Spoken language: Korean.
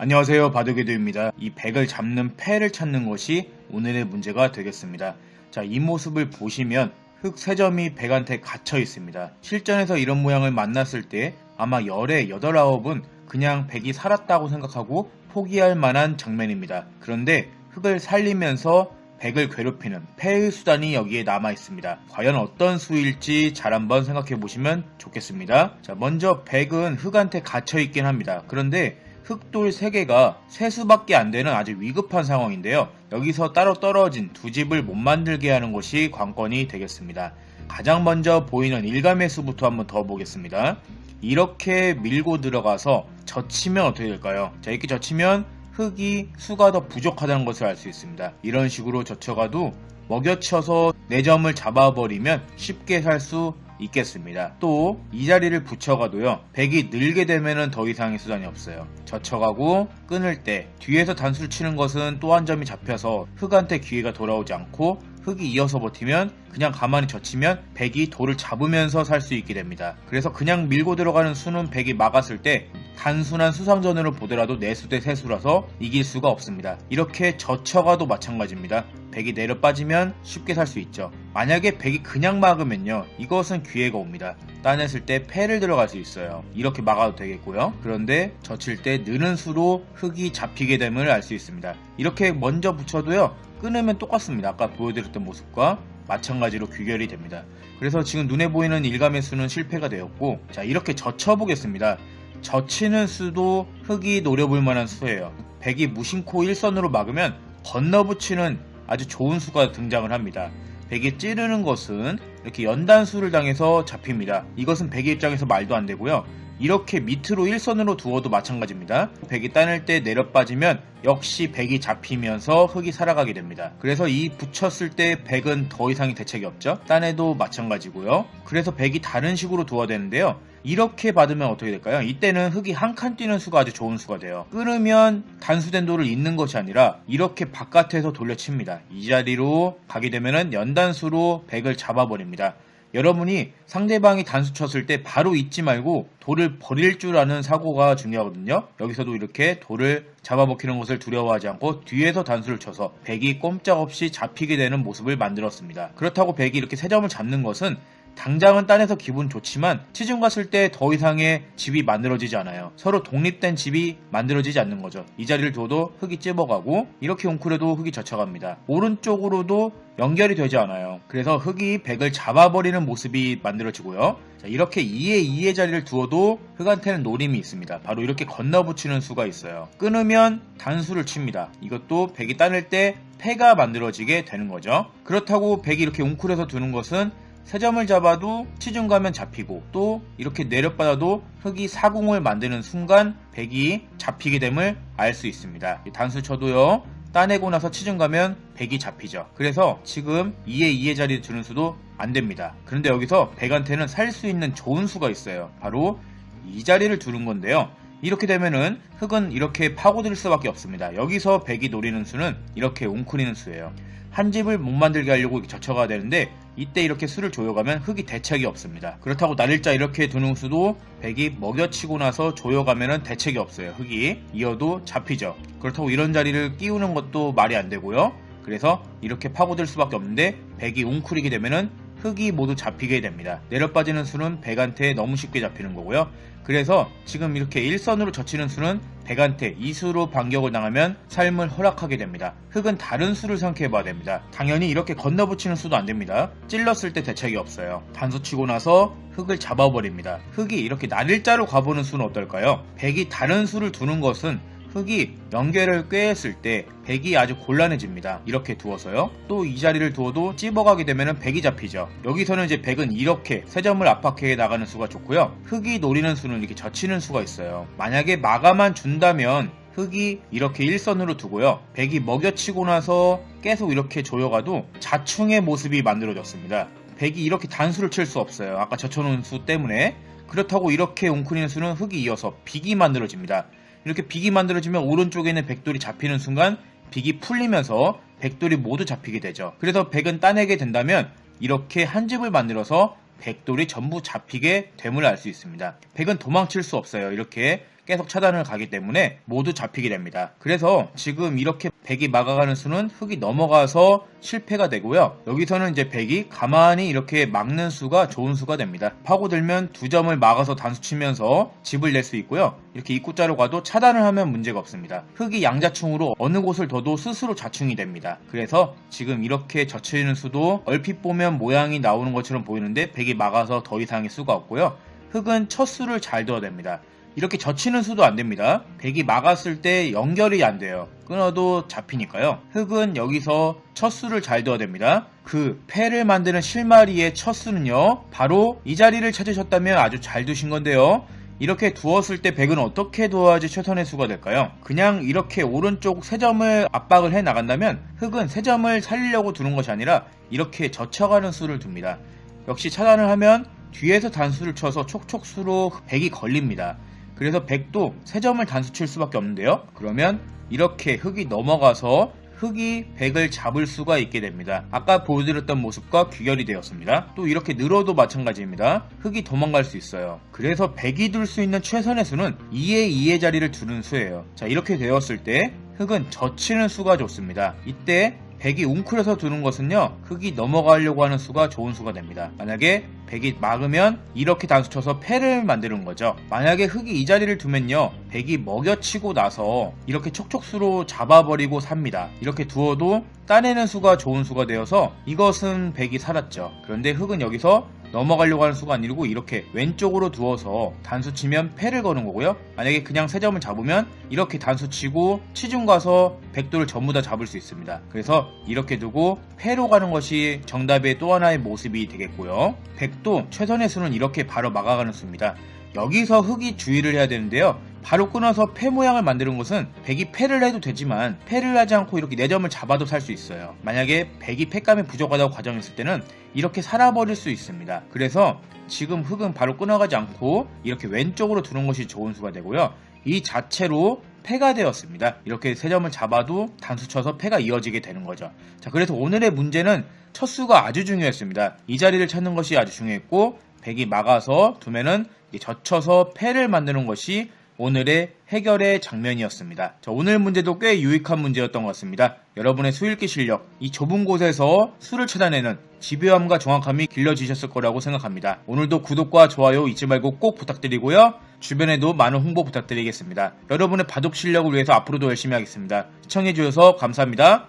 안녕하세요 바둑이도입니다. 이 백을 잡는 패를 찾는 것이 오늘의 문제가 되겠습니다. 자, 이 모습을 보시면 흑 세 점이 백한테 갇혀 있습니다. 실전에서 이런 모양을 만났을 때 아마 열의 여덟 아홉은 그냥 백이 살았다고 생각하고 포기할 만한 장면입니다. 그런데 흑을 살리면서 백을 괴롭히는 패의 수단이 여기에 남아 있습니다. 과연 어떤 수일지 잘 한번 생각해 보시면 좋겠습니다. 자, 먼저 백은 흑한테 갇혀 있긴 합니다. 그런데 흑돌 3개가 세수밖에 안 되는 아주 위급한 상황인데요. 여기서 따로 떨어진 두 집을 못 만들게 하는 것이 관건이 되겠습니다. 가장 먼저 보이는 일감의 수부터 한번 더 보겠습니다. 이렇게 밀고 들어가서 젖히면 어떻게 될까요? 자, 이렇게 젖히면 흙이 수가 더 부족하다는 것을 알 수 있습니다. 이런 식으로 젖혀가도 먹여쳐서 4점을 잡아버리면 쉽게 살 수 있겠습니다. 또 이 자리를 붙여가도요. 백이 늘게 되면은 더 이상의 수단이 없어요. 젖혀가고 끊을 때 뒤에서 단수를 치는 것은 또 한 점이 잡혀서 흑한테 기회가 돌아오지 않고 흑이 이어서 버티면 그냥 가만히 젖히면 백이 돌을 잡으면서 살 수 있게 됩니다. 그래서 그냥 밀고 들어가는 수는 백이 막았을 때 단순한 수상전으로 보더라도 내수 대 세수라서 이길 수가 없습니다. 이렇게 젖혀가도 마찬가지입니다. 백이 내려 빠지면 쉽게 살 수 있죠. 만약에 백이 그냥 막으면요. 이것은 기회가 옵니다. 따냈을 때 패를 들어갈 수 있어요. 이렇게 막아도 되겠고요. 그런데 젖힐 때 느는 수로 흙이 잡히게 됨을 알 수 있습니다. 이렇게 먼저 붙여도요. 끊으면 똑같습니다. 아까 보여드렸던 모습과 마찬가지로 귀결이 됩니다. 그래서 지금 눈에 보이는 일감의 수는 실패가 되었고 자 이렇게 젖혀보겠습니다. 젖히는 수도 흙이 노려볼 만한 수예요. 백이 무심코 일선으로 막으면 건너붙이는 아주 좋은 수가 등장을 합니다. 백이 찌르는 것은 이렇게 연단수를 당해서 잡힙니다. 이것은 백의 입장에서 말도 안 되고요. 이렇게 밑으로 일선으로 두어도 마찬가지입니다. 백이 따낼 때 내려 빠지면 역시 백이 잡히면서 흙이 살아가게 됩니다. 그래서 이 붙였을 때 백은 더 이상의 대책이 없죠. 따내도 마찬가지고요. 그래서 백이 다른 식으로 두어야 되는데요. 이렇게 받으면 어떻게 될까요? 이때는 흙이 한 칸 뛰는 수가 아주 좋은 수가 돼요. 끊으면 단수된 돌을 잇는 것이 아니라 이렇게 바깥에서 돌려칩니다. 이 자리로 가게 되면은 연단수로 백을 잡아버립니다. 여러분이 상대방이 단수 쳤을 때 바로 잊지 말고 돌을 버릴 줄 아는 사고가 중요하거든요. 여기서도 이렇게 돌을 잡아먹히는 것을 두려워하지 않고 뒤에서 단수를 쳐서 백이 꼼짝없이 잡히게 되는 모습을 만들었습니다. 그렇다고 백이 이렇게 세 점을 잡는 것은 당장은 딴에서 기분 좋지만 시즌 갔을 때 더 이상의 집이 만들어지지 않아요. 서로 독립된 집이 만들어지지 않는 거죠. 이 자리를 둬도 흙이 찝어가고 이렇게 웅크려도 흙이 젖혀갑니다. 오른쪽으로도 연결이 되지 않아요. 그래서 흙이 백을 잡아버리는 모습이 만들어지고요. 자, 이렇게 2의 2의 자리를 두어도 흙한테는 노림이 있습니다. 바로 이렇게 건너붙이는 수가 있어요. 끊으면 단수를 칩니다. 이것도 백이 따낼 때 패가 만들어지게 되는 거죠. 그렇다고 백이 이렇게 웅크려서 두는 것은 세 점을 잡아도 치중 가면 잡히고 또 이렇게 내려받아도 흙이 사궁을 만드는 순간 백이 잡히게 됨을 알 수 있습니다. 단수 쳐도요. 따내고 나서 치중 가면 백이 잡히죠. 그래서 지금 2의 2의 자리에 두는 수도 안 됩니다. 그런데 여기서 백한테는 살 수 있는 좋은 수가 있어요. 바로 이 자리를 두는 건데요. 이렇게 되면은 흙은 이렇게 파고들 수밖에 없습니다. 여기서 백이 노리는 수는 이렇게 웅크리는 수예요. 한 집을 못 만들게 하려고 젖혀가야 되는데 이때 이렇게 수를 조여가면 흙이 대책이 없습니다. 그렇다고 날일자 이렇게 두는 수도 백이 먹여치고 나서 조여가면 대책이 없어요. 흙이 이어도 잡히죠. 그렇다고 이런 자리를 끼우는 것도 말이 안 되고요. 그래서 이렇게 파고들 수밖에 없는데 백이 웅크리게 되면은 흙이 모두 잡히게 됩니다. 내려 빠지는 수는 백한테 너무 쉽게 잡히는 거고요. 그래서 지금 이렇게 일선으로 젖히는 수는 백한테 이수로 반격을 당하면 삶을 허락하게 됩니다. 흙은 다른 수를 생각해 봐야 됩니다. 당연히 이렇게 건너붙이는 수도 안 됩니다. 찔렀을 때 대책이 없어요. 단수 치고 나서 흙을 잡아버립니다. 흙이 이렇게 날일자로 가보는 수는 어떨까요? 백이 다른 수를 두는 것은 흙이 연계를 꿰었을 때 백이 아주 곤란해집니다. 이렇게 두어서요. 또 이 자리를 두어도 찝어가게 되면 백이 잡히죠. 여기서는 이제 백은 이렇게 세 점을 압박해 나가는 수가 좋고요. 흙이 노리는 수는 이렇게 젖히는 수가 있어요. 만약에 마감만 준다면 흙이 이렇게 일선으로 두고요. 백이 먹여치고 나서 계속 이렇게 조여가도 자충의 모습이 만들어졌습니다. 백이 이렇게 단수를 칠 수 없어요. 아까 젖혀놓은 수 때문에. 그렇다고 이렇게 웅크리는 수는 흙이 이어서 빅이 만들어집니다. 이렇게 빅이 만들어지면 오른쪽에 있는 백돌이 잡히는 순간 빅이 풀리면서 백돌이 모두 잡히게 되죠. 그래서 백은 따내게 된다면 이렇게 한 집을 만들어서 백돌이 전부 잡히게 됨을 알 수 있습니다. 백은 도망칠 수 없어요. 이렇게 계속 차단을 가기 때문에 모두 잡히게 됩니다. 그래서 지금 이렇게 백이 막아가는 수는 흙이 넘어가서 실패가 되고요. 여기서는 이제 백이 가만히 이렇게 막는 수가 좋은 수가 됩니다. 파고들면 두 점을 막아서 단수 치면서 집을 낼 수 있고요. 이렇게 입구자로 가도 차단을 하면 문제가 없습니다. 흙이 양자충으로 어느 곳을 둬도 스스로 자충이 됩니다. 그래서 지금 이렇게 젖혀지는 수도 얼핏 보면 모양이 나오는 것처럼 보이는데 백이 막아서 더 이상의 수가 없고요. 흙은 첫 수를 잘 둬야 됩니다. 이렇게 젖히는 수도 안 됩니다. 백이 막았을 때 연결이 안 돼요. 끊어도 잡히니까요. 흙은 여기서 첫 수를 잘 둬야 됩니다. 그 패를 만드는 실마리의 첫 수는요. 바로 이 자리를 찾으셨다면 아주 잘 두신 건데요. 이렇게 두었을 때 백은 어떻게 두어야지 최선의 수가 될까요? 그냥 이렇게 오른쪽 세 점을 압박을 해 나간다면 흙은 세 점을 살리려고 두는 것이 아니라 이렇게 젖혀가는 수를 둡니다. 역시 차단을 하면 뒤에서 단수를 쳐서 촉촉수로 백이 걸립니다. 그래서 백도 세 점을 단수 칠 수밖에 없는데요. 그러면 이렇게 흙이 넘어가서 흙이 백을 잡을 수가 있게 됩니다. 아까 보여드렸던 모습과 귀결이 되었습니다. 또 이렇게 늘어도 마찬가지입니다. 흙이 도망갈 수 있어요. 그래서 백이 둘 수 있는 최선의 수는 2의 2의 자리를 두는 수예요. 자 이렇게 되었을 때 흙은 젖히는 수가 좋습니다. 이때 백이 웅크려서 두는 것은요 흙이 넘어가려고 하는 수가 좋은 수가 됩니다. 만약에 백이 막으면 이렇게 단수 쳐서 패를 만드는 거죠. 만약에 흙이 이 자리를 두면요 백이 먹여치고 나서 이렇게 촉촉수로 잡아버리고 삽니다. 이렇게 두어도 따내는 수가 좋은 수가 되어서 이것은 백이 살았죠. 그런데 흙은 여기서 넘어가려고 하는 수가 아니고 이렇게 왼쪽으로 두어서 단수 치면 패를 거는 거고요. 만약에 그냥 세 점을 잡으면 이렇게 단수 치고 치중 가서 백도를 전부 다 잡을 수 있습니다. 그래서 이렇게 두고 패로 가는 것이 정답의 또 하나의 모습이 되겠고요. 백도 최선의 수는 이렇게 바로 막아가는 수입니다. 여기서 흙이 주의를 해야 되는데요. 바로 끊어서 패 모양을 만드는 것은 백이 패를 해도 되지만 패를 하지 않고 이렇게 4점을 잡아도 살 수 있어요. 만약에 백이 패감이 부족하다고 가정했을 때는 이렇게 살아버릴 수 있습니다. 그래서 지금 흙은 바로 끊어가지 않고 이렇게 왼쪽으로 두는 것이 좋은 수가 되고요. 이 자체로 패가 되었습니다. 이렇게 세 점을 잡아도 단수 쳐서 패가 이어지게 되는 거죠. 자, 그래서 오늘의 문제는 첫 수가 아주 중요했습니다. 이 자리를 찾는 것이 아주 중요했고 백이 막아서 두면은 젖혀서 패를 만드는 것이 오늘의 해결의 장면이었습니다. 자, 오늘 문제도 꽤 유익한 문제였던 것 같습니다. 여러분의 수읽기 실력, 이 좁은 곳에서 수를 찾아내는 집요함과 정확함이 길러지셨을 거라고 생각합니다. 오늘도 구독과 좋아요 잊지 말고 꼭 부탁드리고요. 주변에도 많은 홍보 부탁드리겠습니다. 여러분의 바둑 실력을 위해서 앞으로도 열심히 하겠습니다. 시청해주셔서 감사합니다.